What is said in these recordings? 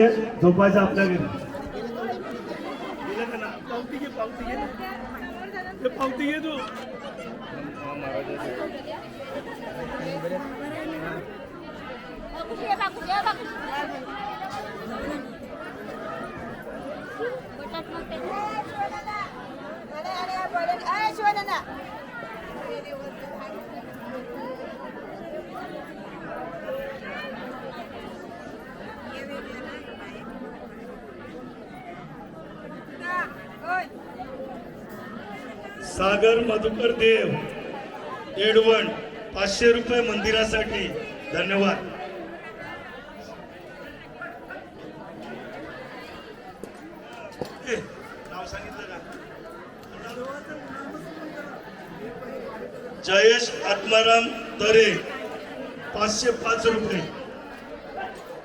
झोपायचं आपल्या घरी. पावती घे तू घे तू खुशी आहे बा, खुशी आहे बा, खुशी. बटाट मग ते. सागर मधुकर देव एडवण पाचशे रुपये मंदिरासाठी. धन्यवाद. जयेश आत्माराम तरे पाचशे पाच रुपये.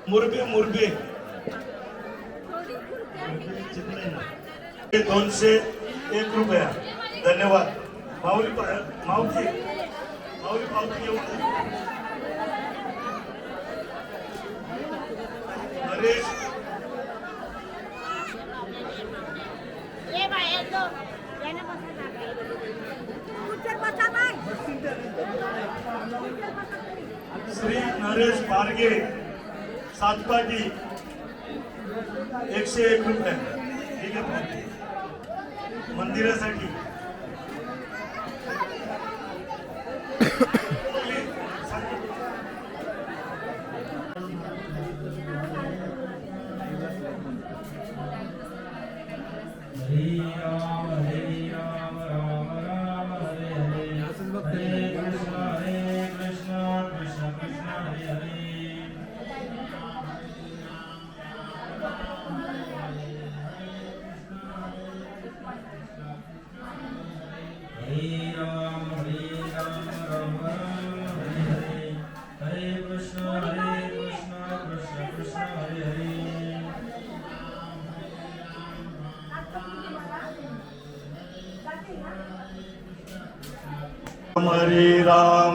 मुरबे मुरबे दोनशे एक रुपया. धन्यवाद माऊली पा- माऊली माऊली पावती घेऊन जा. नरेश ये बा, ये दो. यानं बसा जागा. खुर्चीवर बसा बाय. श्री नरेश बारगे सातपाटी एकशे एक रुपये ठीक आहे मंदिरासाठी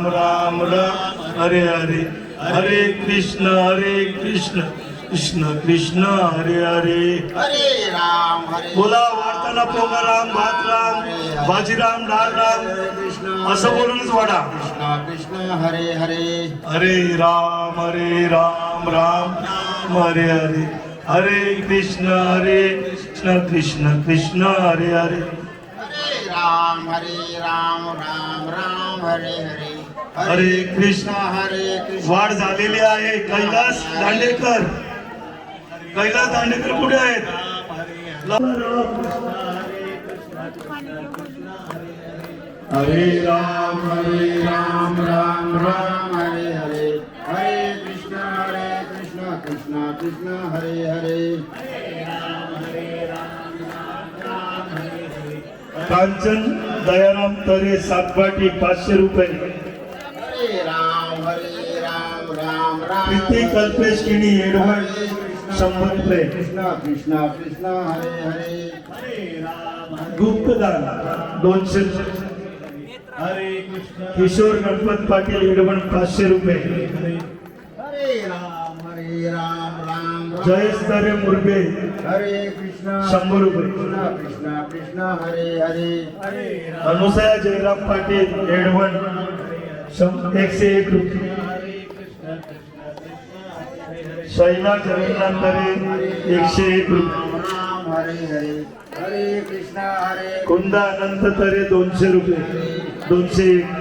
राम राम राम. हरे हरे. हरे कृष्ण हरे कृष्ण. कृष्ण कृष्ण हरे हरे. हरे राम हरे बोला वाढताना पोगाराम भातराम बाजीराम डाळराम असं बोलूनच वाढा कृष्ण कृष्ण हरे हरे. हरे राम हरे राम राम राम. हरे हरे. हरे कृष्ण हरे कृष्ण कृष्ण कृष्ण हरे हरे. हरे राम हरे राम राम राम. हरे हरे. हरे कृष्ण हरे वाढ झालेली आहे. कैलास दांडेकर. कैलास दांडेकर कुठे आहेत? हरे राम हरे राम राम राम राम हरे हरे. हरे कृष्ण हरे कृष्ण कृष्ण कृष्ण हरे हरे. कांचन दयाराम तरे सातपाटी पाचशे रुपये. प्रीती कल्पेश एडवण शंभर रुपये. कृष्ण कृष्ण कृष्ण हरे हरे. गुप्तदान दोनशे रुपये. किशोर गणपत पाटील एडवण पाचशे रुपये. हरे. राम हरे राम राम जयेश तरे मुरबे हरे कृष्ण. शंभर रुपये. कृष्ण कृष्ण कृष्ण हरे हरे. अनुसया जयराम पाटील एडवण एकशे एक रुपये. शैला जगन्नाथ तरे एकशे एक रुपये. कुंदा अनंत तरे दोनशे रुपये. दोनशे एक.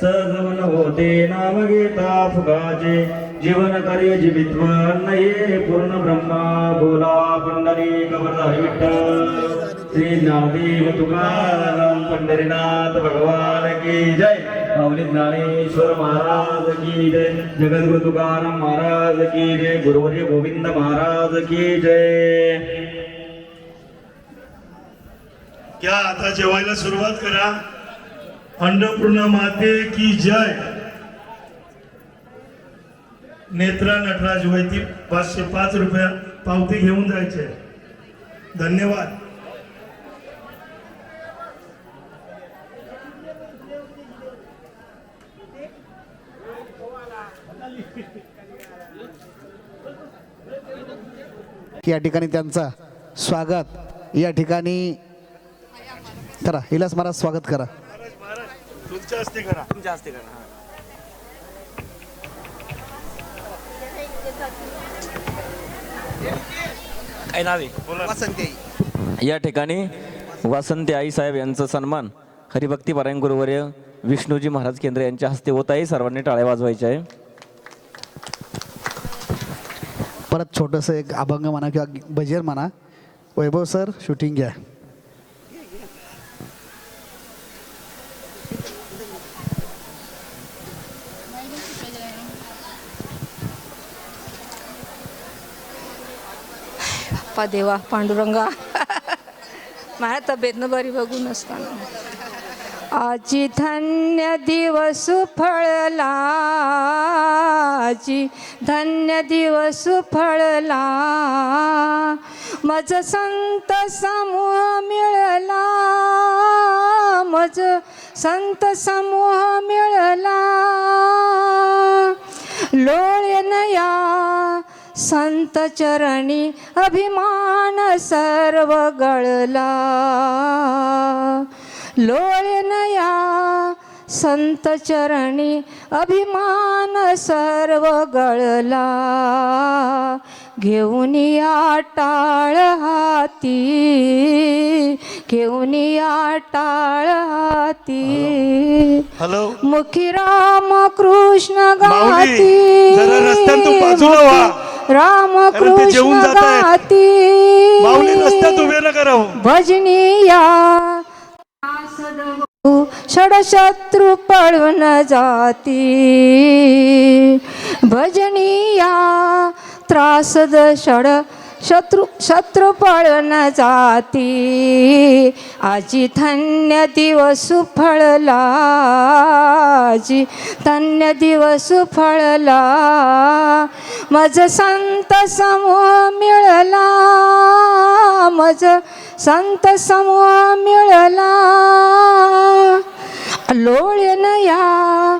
सहजवन होते नाम घेता फुगाचे. जीवन कार्य जीवित्व अन्न नये पूर्ण ब्रह्मा बोला पंढरी कबरधारी विठ्ठल. श्री ज्ञानदेव तुकाराम पंढरीनाथ भगवान की जय. माऊली ज्ञानेश्वर महाराज की जय. जगद्गुरु तुकाराम महाराज की जय. गुरुवर्य गोविंद महाराज की जय. क्या आता जेवायला सुरुवात करा. अन्नपूर्णा माते की जय? नेत्रा नटराज वैती पाचशे पाच रुपया पावती घेऊन जायचे. धन्यवाद. या ठिकाणी त्यांचा स्वागत. या ठिकाणी करा हिलाच महाराज स्वागत करा. तुमच्या हस्ते करा. काय नाव या ठिकाणी वासंती आई साहेब यांचा सन्मान हरिभक्ती पारायण गुरुवर्य विष्णूजी महाराज केंद्र यांच्या हस्ते होत आहे. सर्वांनी टाळ्या वाजवायच्या आहे. परत छोटंसं एक अभंग म्हणा किंवा भजन म्हणा. वैभव सर शूटिंग घ्या. बाप्पा देवा पांडुरंगा. माझ्या तब्येतनं बरी बघून असताना. आजी धन्य दिवस फळला. आजी धन्य दिवस फळला. मज संत समूह मिळला. मज संत समूह मिळला. लोळनया संत चरणी अभिमान सर्व गळला. लोळनया संत चरणी अभिमान सर्व गळला. घेऊन या टाळ हाती घेऊन या टाळ हाती. हॅलो मुखी राम कृष्ण गाती. जरा रस्त्यात तू बाजूला व्हा. राम कारण ते जेवून कृष्ण जात आहेत. गाती रस्त्यात उभे नका राहू भजनीया षडशत्रू पळून जाती भजनीया त्रासद षड शत्रू शत्रुपळ पळून जाती. आजी धन्य दिवस फळला. आजी धन्य दिवस फळला. मज संत समूह मिळला. मज संत समूह मिळला. लोळन या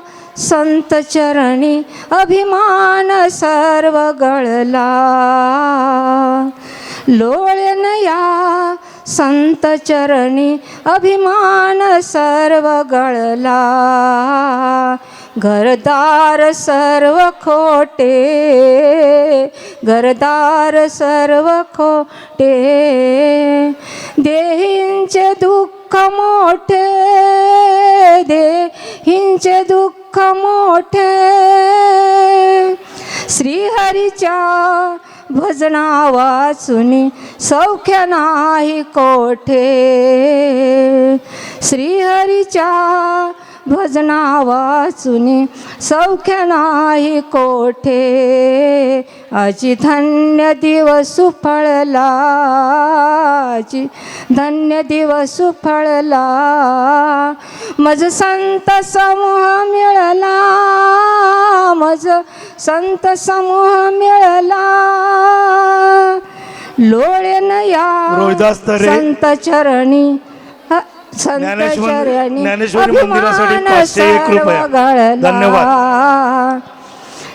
संत चरणी अभिमान सर्व गळला लोळन या संत चरणी अभिमान सर्व गळला घरदार सर्व खोटे घरदार सर्व खोटे. देहींचे दुःख मोठे देहींचे दुःख मोठे. श्रीहरीच्या भजना वाचुनी सौख्य नाही कोठे. श्रीहरीच्या भजना वाचुनी सौख्य नाही कोठे. आजी धन्य दिवस फळला आजी धन्य दिवस फळला मज संत समूह मिळला. मज संत समूह मिळला. लोळेन या. संत चरणी ज्ञानेश्वर- चरणी ज्ञानेश्वरी मंदिरासाठी अभिमान 501 रुपया. सर्व गळला. धन्यवाद.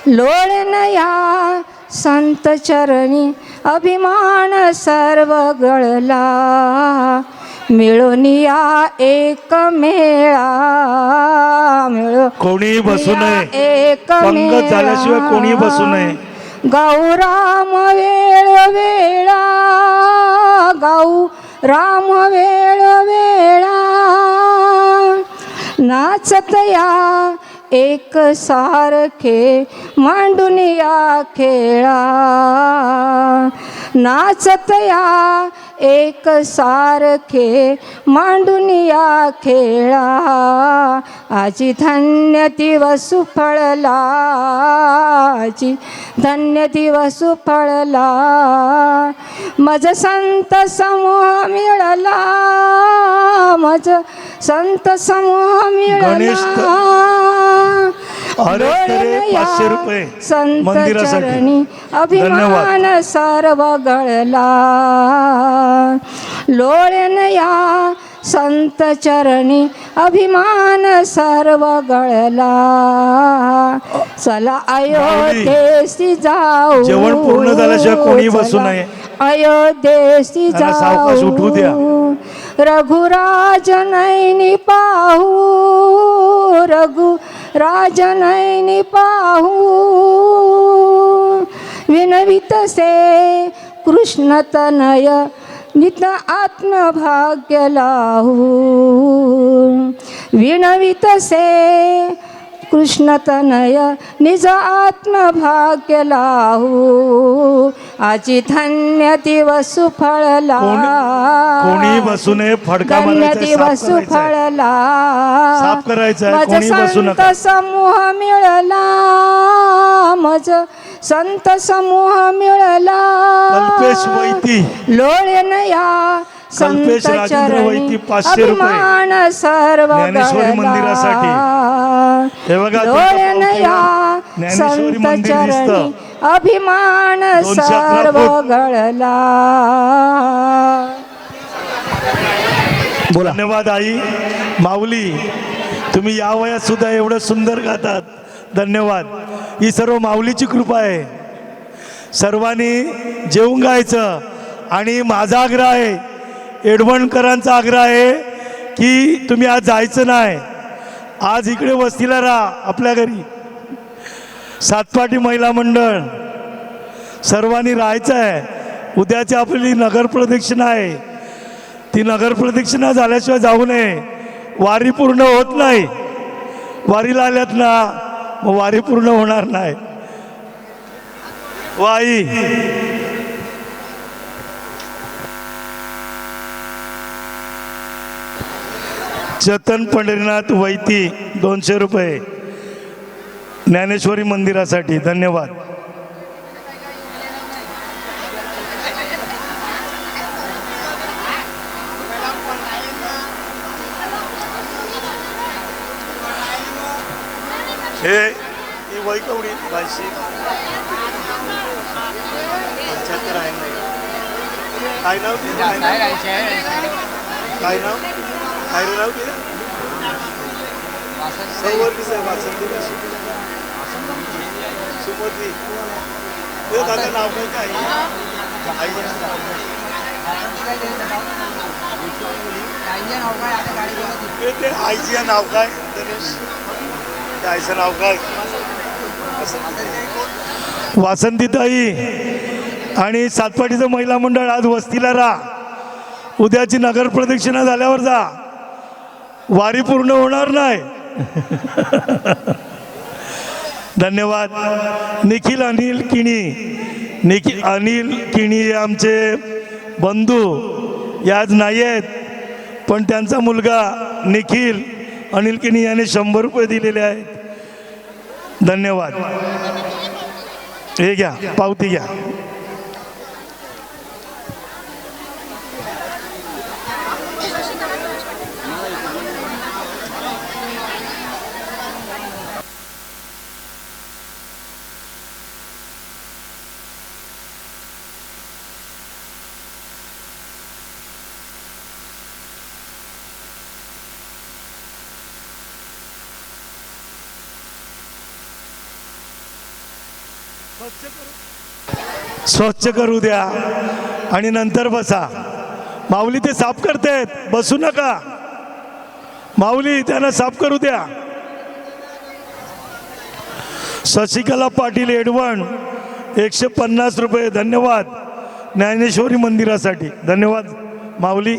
लोळन या संत चरणी अभिमान सर्व गळला मिळून या एक मेळा मिळून कोणीही बसू नये एक झाल्याशिवाय मेळा. कोणीही बसू नये गाऊ राम वेळ वेळा गाऊ राम वेळ वेळा. नाचत या एक सारखे मांडून या खेळा. नाचत या एक सारखे मांडून या खेळा. आजी धन्य दिवस फळला. आजी धन्य दिवस फळला. मज संत समूह मिळला. मज संत समूह मिळला. संत. चरणी अभिमान सर्व गळला लोळण या संत चरणी अभिमान सर्व गळला चला अयोध्येसी जाऊ. जेवण पूर्ण झाल्याशिवाय कोणी बसू नये. अयोध्येसी सावकाश उठवू द्या. जाऊ. रघुराज नैनी पाहू. रघु राज नैनी पाहू. विनवित से कृष्ण तनय नित आत्मभाग्य लाहू विनवित से कृष्ण तनय निज आत्मभाग्य लाहू. आजी धन्य दिवस फळला कोणी नये फडका धन्य दिवस. फळला साफ करायचं आहे, मज कोणी बसू संत नका. समूह मिळला. मज संत समूह मिळला. कल्पेश वैती. लोळेन या संत कल्पेश राजेंद्र वैती पाचशे रुपये. अभिमान सर्व ज्ञानेश्वरी गळला. मंदिरासाठी. हे बघा, ज्ञानेश्वरी मंदिर दिसतं. अभिमान सर्व बोला धन्यवाद आई माऊली तुम्ही या वयात सुद्धा एवढं सुंदर गातात धन्यवाद ही सर्व माऊलीची कृपा आहे सर्वांनी जेवून गायचं आणि माझा आग्रह आहे एडवणकरांचा आग्रह आहे की तुम्ही आज जायचं नाही. आज इकडे वस्तीला राहा आपल्या घरी. सातपाटी महिला मंडळ सर्वांनी राहायचं आहे. उद्याची आपली नगर प्रदक्षिणा आहे. ती नगर प्रदक्षिणा झाल्याशिवाय जाऊ नये. वारी पूर्ण होत नाही. वारीला आल्यात ना मग वारी पूर्ण होणार नाही. वाई. चतन पंढरीनाथ वैती दोनशे रुपये. ज्ञानेश्वरी मंदिरासाठी धन्यवाद. हे पंच्याहत्तर आहे. ना. काय नाव? काय नाव? काय नाव काय रे नाव तिचं? सौवर्णीच आहे वासंती कशी? सुमती. ते दादा नाव काय काय. ते ते आईचं नाव काय? आईचं नाव काय? वासंतीताई आणि सातपाटीचं महिला मंडळ आज वस्तीला राहा. उद्याची नगर प्रदक्षिणा झाल्यावर जा. वारी पूर्ण होणार नाही. धन्यवाद. निखिल अनिल किणी. निखिल अनिल किणी हे आमचे बंधू. याच नाही आहेत पण त्यांचा मुलगा निखिल अनिल किणी याने शंभर रुपये दिलेले आहेत. धन्यवाद. हे घ्या पावती घ्या. स्वच्छ करू द्या आणि नंतर बसा. माऊली ते साफ करतायत. बसू नका. माऊली त्यांना साफ करू द्या. शशिकला पाटील एडवण एकशे पन्नास रुपये. धन्यवाद. ज्ञानेश्वरी मंदिरासाठी. धन्यवाद माऊली.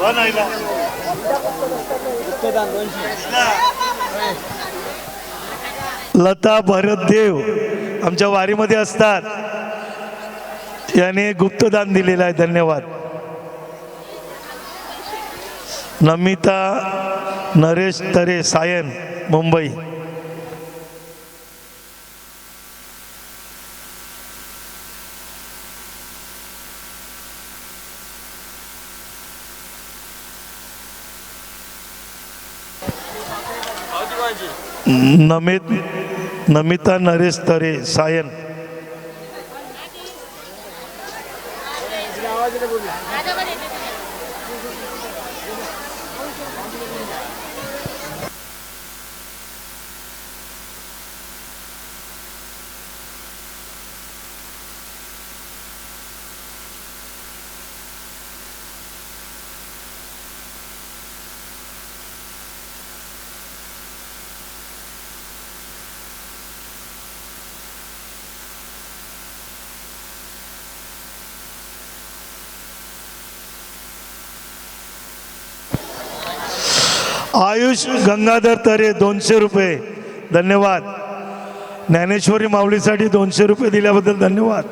हो नाही लता भरत देव आमच्या वारीमध्ये असतात. याने गुप्तदान दिलेलं आहे धन्यवाद. नमिता नरेश तरे सायन मुंबई. नमित नमिता नरेश तरे सायन आयुष गंगाधर तरे दोनशे रुपये. धन्यवाद. ज्ञानेश्वरी माऊलीसाठी दोनशे रुपये दिल्याबद्दल धन्यवाद.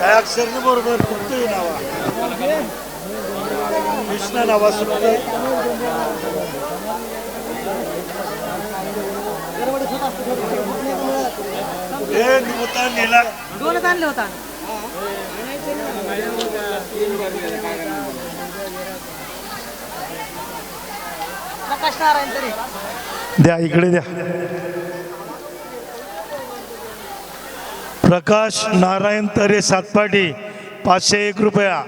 काय अक्षर बरोबर नावा कृष्णा नावा हे निमता नेला. दोनच आणले होता. प्रकाश नारायण तरी. द्या इकडे द्या. प्रकाश नारायण तरे सातपाटी पाचशे एक रुपया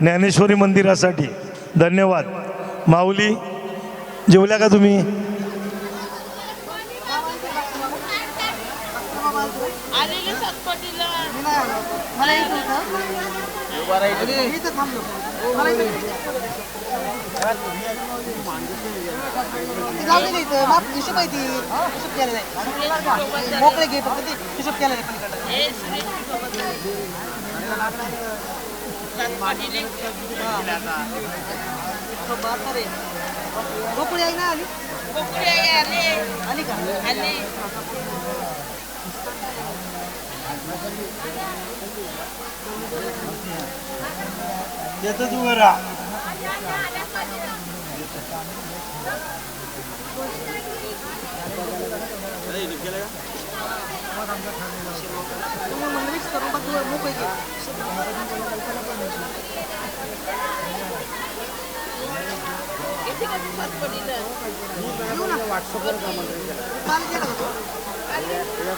ज्ञानेश्वरी मंदिरासाठी. धन्यवाद. माऊली जेवल्या का तुम्ही? मोकळे घे फक्त ती. हिशोब केला नाही पलीकडे हे सुरेश सतपटीले बहात्तर आहे गोकुळी आहे ना आली कोकळे आले आली का आले त्याच उभं राहा तुम्ही म्हणलं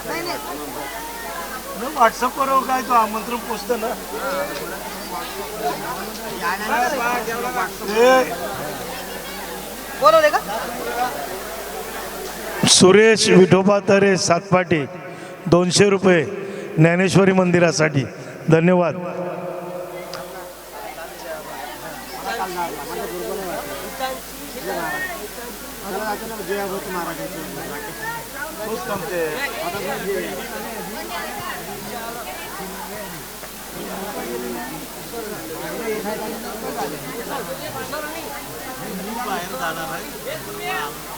नाही नाही व्हॉट्सअपवर काय तो आमंत्रण पोचतं ना? हे बोलवले का? सुरेश विठोबा तरे सातपाटी दोनशे रुपये ज्ञानेश्वरी मंदिरासाठी. धन्यवाद. चांगली आहे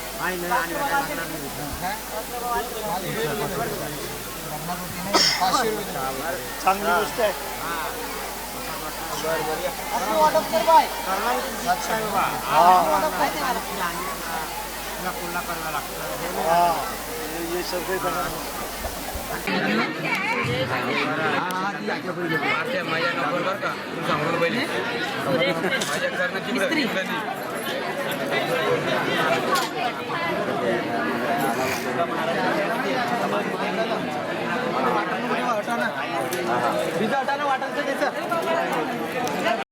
वाटप कर बाय असं वाटप माहिती आहे मला हा हे- हे सगळे वाटाणा वाटाणा वाटायचं त्याचं.